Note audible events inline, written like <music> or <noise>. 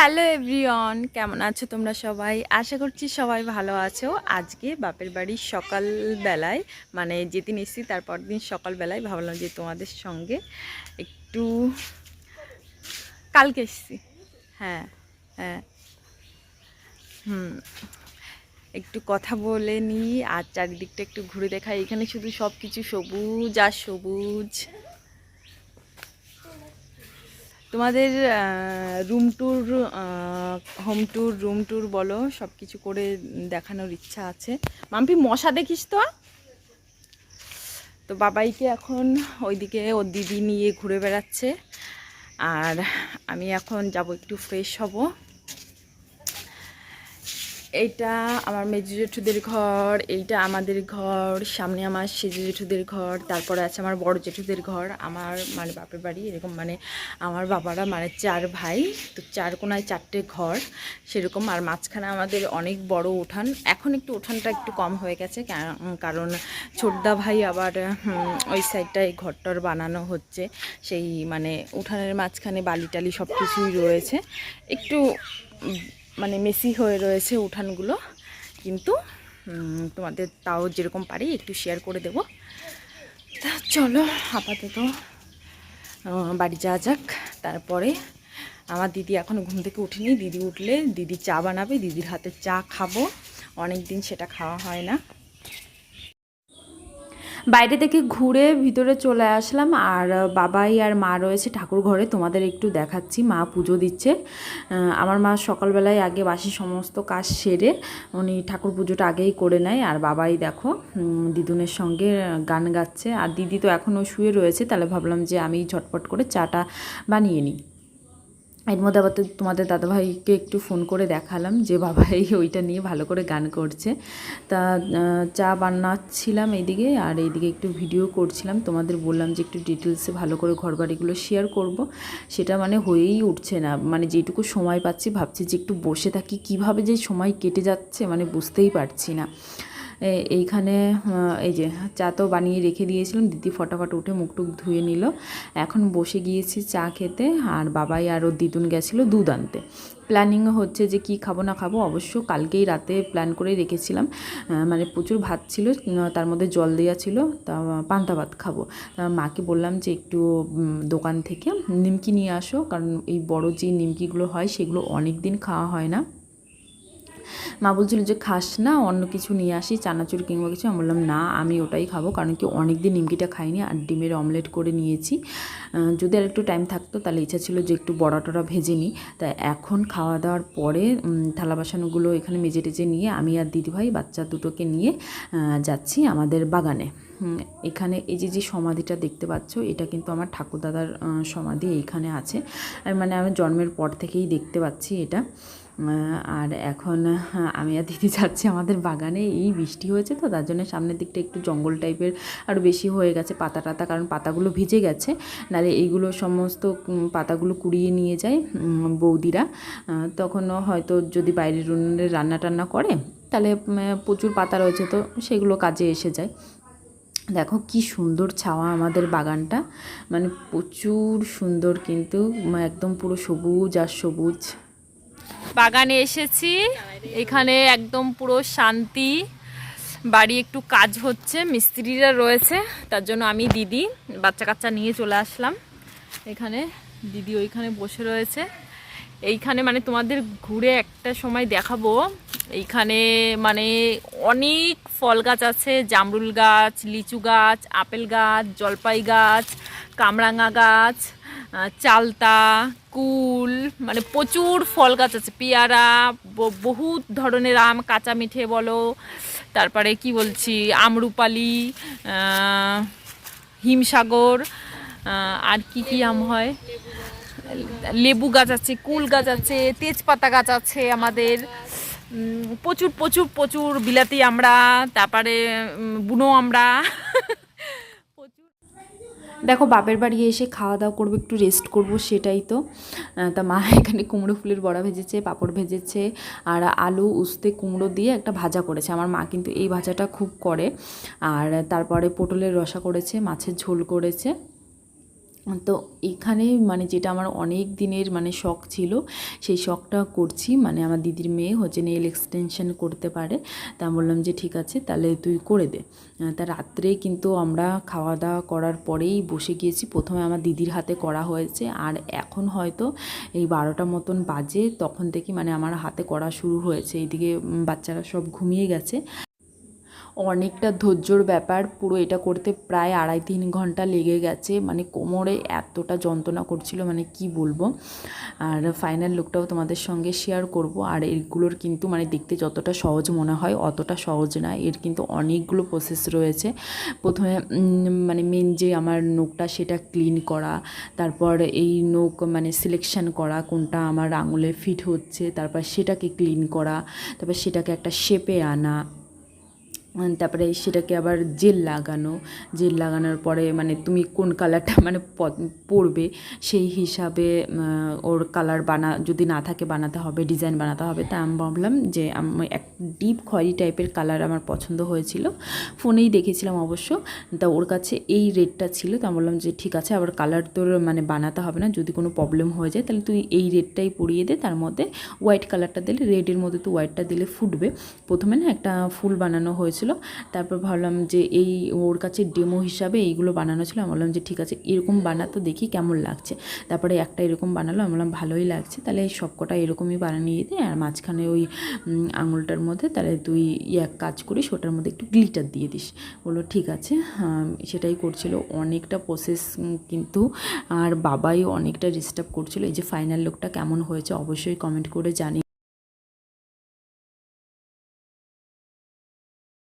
Hello everyone, কেমন আছো তোমরা সবাই? আশা করছি সবাই ভালো আছো। আজকে বাপের বাড়ির সকালবেলায় মানে যেদিন এসেছি তারপর দিন সকালবেলায় ভাবলাম যে তোমাদের সঙ্গে একটু কালকে এসেছি। হ্যাঁ হ্যাঁ। হুম, একটু কথা বলে নিই, আর চারিদিকটা একটু ঘুরে দেখাই। এখানে শুধু সব কিছু সবুজ আর সবুজ। তোমাদের room tour home tour room tour বলো সব কিছু করে দেখানোর ইচ্ছা আছে। মাম্পি, মশা দেখিস তো? তো বাবাইকে এখন ওইদিকে ওর দিদি নিয়ে ঘুরে বেড়াচ্ছে। আর আমি এখন যাব, একটু ফ্রেশ হব। এইটা আমার মেজু জেঠুদের ঘর, এইটা আমাদের ঘর, সামনে আমার সেজু জেঠুদের ঘর, তারপরে আছে আমার বড় জেঠুদের ঘর, আমার মানে বাপের বাড়ি, এরকম মানে আমার বাবারা মানে চার ভাই, তো চার কোনায় চারটে ঘর, সেরকম। আর মাঝখানে আমাদের অনেক বড় উঠান, এখন একটু উঠানটা একটু কম হয়ে গেছে কারণ ছোটদা ভাই আবার ওই সাইডটায় ঘরটর বানানো হচ্ছে, সেই মানে উঠানের মাঝখানে বালি টালি সব কিছুই রয়েছে। একটু মানে মেসি হয়ে রয়েছে উঠানগুলো। কিন্তু তোমাদের তাও যেরকম পারি একটু শেয়ার করে দেব। তা চলো, আপাতত বাড়ি যাওয়া যাক। তারপরে আমার দিদি এখনও ঘুম থেকে উঠিনি। দিদি উঠলে দিদি চা বানাবে, দিদির হাতে চা খাব। অনেক দিন সেটা খাওয়া হয় না। বাইরে থেকে ঘুরে ভিতরে চলে আসলাম আর বাবাই আর মা রয়েছে ঠাকুর ঘরে, তোমাদের একটু দেখাচ্ছি, মা পুজো দিচ্ছে। আমার মা সকালবেলায় আগে বাসি সমস্ত কাজ সেরে উনি ঠাকুর পুজোটা আগেই করে নেয় আর বাবাই দেখো দিদুনের সঙ্গে গান গাচ্ছে। আর দিদি তো এখনও শুয়ে রয়েছে, তাহলে ভাবলাম যে আমি ঝটপট করে চাটা বানিয়ে নিই। এর মধ্যে আবার তো তোমাদের দাদাভাইকে একটু ফোন করে দেখালাম যে বাবা এই <laughs> ওইটা নিয়ে ভালো করে গান করছে। তা চা বানাচ্ছিলাম এইদিকে আর এইদিকে একটু ভিডিও করছিলাম। তোমাদের বললাম যে একটু ডিটেলসে ভালো করে ঘরবাড়িগুলো শেয়ার করব। সেটা মানে হয়েই উঠছে না। মানে যেটুকু সময় পাচ্ছি, ভাবছি যে একটু বসে থাকি। কীভাবে যে সময় কেটে যাচ্ছে মানে বুঝতেই পারছি না। এইখানে এই যে চা তো বানিয়ে রেখে দিয়েছিলাম। দিদি ফটাফট উঠে মুখ টুক ধুয়ে নিল। এখন বসে গিয়েছি চা খেতে। আর বাবাই আর ওর দিদুন গেছিল দুধ আনতে। প্ল্যানিং হচ্ছে যে কি খাব, না খাব, অবশ্য কালকেই রাতে প্ল্যান করে রেখেছিলাম। মানে প্রচুর ভাত ছিল তার মধ্যে জল দেওয়া ছিল, তা পান্তা ভাত খাব। মাকে বললাম যে একটু দোকান থেকে নিমকি নিয়ে আসো, কারণ এই বড় যে নিমকিগুলো হয়, সেগুলো অনেক দিন খাওয়া হয় না। মা বলছিল যে, খাস না, অন্য কিছু নিয়ে আসি, চানাচুর কিংবা কিছু। আমি বললাম, না, আমি ওটাই খাব, কারণ কি অনেক দিন নিমকিটা খাইনি আর ডিমের অমলেট করে নিয়েছি। যদি আর একটু টাইম থাকতো, তাহলে ইচ্ছা ছিল যে, একটু বড়া টড়া ভেজে নিই। তাই এখন খাওয়া দাওয়ার পরে থালা বাসনগুলো এখানে মেজে টেজে নিয়ে আমি আর দিদিভাই বাচ্চা দুটোকে নিয়ে যাচ্ছি আমাদের বাগানে। এখানে এই যে যে সমাধিটা দেখতে পাচ্ছ, এটা কিন্তু আমার ঠাকুরদাদার সমাধি এইখানে আছে। মানে আমি জন্মের পর থেকেই দেখতে পাচ্ছি এটা। আর এখন আমি আর দিদি যাচ্ছি আমাদের বাগানে। এই বৃষ্টি হয়েছে তো, তার জন্য সামনের দিকটা একটু জঙ্গল টাইপের আরও বেশি হয়ে গেছে, পাতা টাতা, কারণ পাতাগুলো ভিজে গেছে। নাহলে এইগুলো সমস্ত পাতাগুলো কুড়িয়ে নিয়ে যায় বৌদিরা। তখন হয়তো যদি বাইরের উনুনে রান্না টান্না করে, তাহলে প্রচুর পাতা রয়েছে তো, সেগুলো কাজে এসে যায়। দেখো কি সুন্দর ছাওয়া আমাদের বাগানটা মানে প্রচুর সুন্দর কিন্তু একদম পুরো সবুজ আর সবুজ। বাগানে এসেছি। এখানে একদম পুরো শান্তি। বাড়ি একটু কাজ হচ্ছে, মিস্ত্রিরা রয়েছে, তার জন্য আমি দিদি বাচ্চা কাচ্চা নিয়ে চলে আসলাম। এখানে দিদি ওইখানে বসে রয়েছে। এইখানে মানে তোমাদের ঘুরে একটা সময় দেখাবো। এইখানে মানে অনেক ফল গাছ আছে, জামরুল গাছ, লিচু গাছ, আপেল গাছ, জলপাই গাছ, কামরাঙা গাছ। চালতা, কুল মানে প্রচুর ফল গাছ আছে। পেয়ারা বহুত ধরনের আম, কাঁচা মিঠে বলো, তারপরে কি বলছি, আমরুপালি হিমসাগর আর কি কি আম হয়? লেবু গাছ আছে, কুল গাছ আছে, তেজপাতা গাছ আছে আমাদের। প্রচুর প্রচুর প্রচুর বিলাতি আমরা, তারপরে বুনো আমরা। দেখো, বাপের বাড়ি এসে খাওয়া দাওয়া করব, একটু রেস্ট করব, সেটাই তো। তা মা এখানে কুমড়ো ফুলের বড়া ভেজেছে, পাঁপড় ভেজেছে, আর আলু, উস্তে, কুমড়ো দিয়ে একটা ভাজা করেছে। আমার মা কিন্তু এই ভাজাটা খুব করে। আর তারপরে পটলের রসা করেছে, মাছের ঝোল করেছে। তো এখানে মানে যেটা আমার অনেক দিনের মানে শখ ছিল, সেই শখটা করছি। মানে আমার দিদির মেয়ে হচ্ছে নেল এক্সটেনশন করতে পারে। তা বললাম যে ঠিক আছে, তাহলে তুই করে দে। তা রাত্রে কিন্তু আমরা খাওয়া দাওয়া করার পরেই বসে গিয়েছি। প্রথমে আমার দিদির হাতে করা হয়েছে। আর এখন হয়তো এই বারোটা মতন বাজে, তখন থেকে মানে আমার হাতে করা শুরু হয়েছে। এইদিকে বাচ্চারা সব ঘুমিয়ে গেছে। অনেকটা ধৈর্যর ব্যাপার। পুরো এটা করতে প্রায় আড়াই তিন ঘণ্টা লেগে গেছে। মানে কোমরে এতটা যন্ত্রণা করছিল মানে কি বলব? আর ফাইনাল লুকটাও তোমাদের সঙ্গে শেয়ার করব। আর এগুলোর কিন্তু মানে দেখতে যতটা সহজ মনে হয়, অতটা সহজ না। এর কিন্তু অনেকগুলো প্রসেস রয়েছে। প্রথমে মানে মেন যে আমার নোকটা সেটা ক্লিন করা। তারপর এই নোক মানে সিলেকশন করা, কোনটা আমার আঙুলে ফিট হচ্ছে। তারপর সেটাকে ক্লিন করা। তারপর সেটাকে একটা শেপে আনা। তারপরে সেটাকে আবার জেল লাগানো। জেল লাগানোর পরে মানে তুমি কোন কালারটা <laughs> মানে প- পরবে, সেই হিসাবে ওর কালার বানা, যদি না থাকে বানাতে হবে ডিজাইন বানাতে হবে। তা আমি ভাবলাম যে আমি, এক ডিপ খয়েরি টাইপের কালার আমার পছন্দ হয়েছিল। ফোনেই দেখেছিলাম অবশ্য। তা ওর কাছে এই রেডটা ছিল। তা আমি বললাম যে ঠিক আছে, আবার কালার তোর মানে বানাতে হবে না। যদি কোনো প্রবলেম হয়ে যায়, তাহলে তুই এই রেডটাই পরিয়ে দে। তার মধ্যে হোয়াইট কালারটা দিলে রেডের মধ্যে তো হোয়াইটটা দিলে ফুটবে। প্রথমে না একটা ফুল বানানো হয়েছিল। তারপর ভাবলাম যে এই ওর কাছে ডেমো হিসাবে এইগুলো বানানো ছিল। আমি বললাম যে ঠিক আছে, এরকম বানাতো দেখি কেমন লাগছে। তারপরে একটা এরকম বানালো। আমি বললাম ভালোই লাগছে। তাহলে এই সবকটা এরকমই বানিয়ে দিই আর মাঝখানে ওই আঙুলটার মধ্যে তাহলে তুই এক কাজ করিস, ওটার মধ্যে একটু গ্লিটার দিয়ে দিস। বলল ঠিক আছে। সেটাই করছিল। অনেকটা প্রসেস কিন্তু আর বাবাই অনেকটা ডিস্টার্ব করছিল। এই যে ফাইনাল লুকটা কেমন হয়েছে অবশ্যই কমেন্ট করে জানি